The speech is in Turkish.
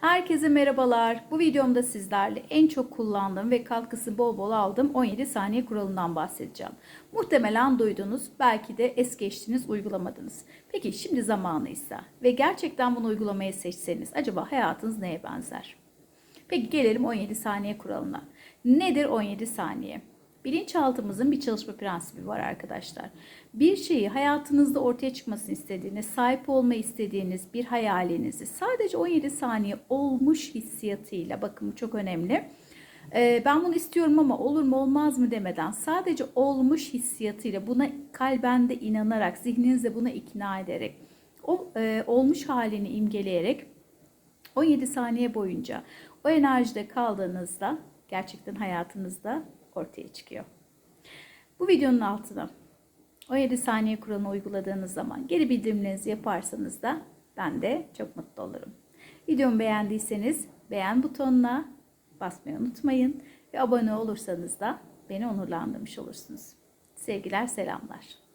Herkese merhabalar. Bu videomda sizlerle en çok kullandığım ve katkısı bol bol aldığım 17 saniye kuralından bahsedeceğim. Muhtemelen duydunuz, belki de es geçtiniz, uygulamadınız. Peki şimdi zamanıysa ve gerçekten bunu uygulamayı seçseniz acaba hayatınız neye benzer? Peki gelelim 17 saniye kuralına. Nedir 17 saniye? Bilinçaltımızın bir çalışma prensibi var arkadaşlar. Bir şeyi hayatınızda ortaya çıkmasını istediğiniz, sahip olma istediğiniz bir hayalinizi sadece 17 saniye olmuş hissiyatıyla, bakın çok önemli. Ee, ben bunu istiyorum ama olur mu olmaz mı demeden sadece olmuş hissiyatıyla buna kalbende inanarak, zihninizde buna ikna ederek, o e, olmuş halini imgeleyerek 17 saniye boyunca o enerjide kaldığınızda gerçekten hayatınızda ortaya çıkıyor. Bu videonun altına 17 saniye kuralını uyguladığınız zaman geri bildirimlerinizi yaparsanız da ben de çok mutlu olurum. Videomu beğendiyseniz beğen butonuna basmayı unutmayın ve abone olursanız da beni onurlandırmış olursunuz. Sevgiler, selamlar.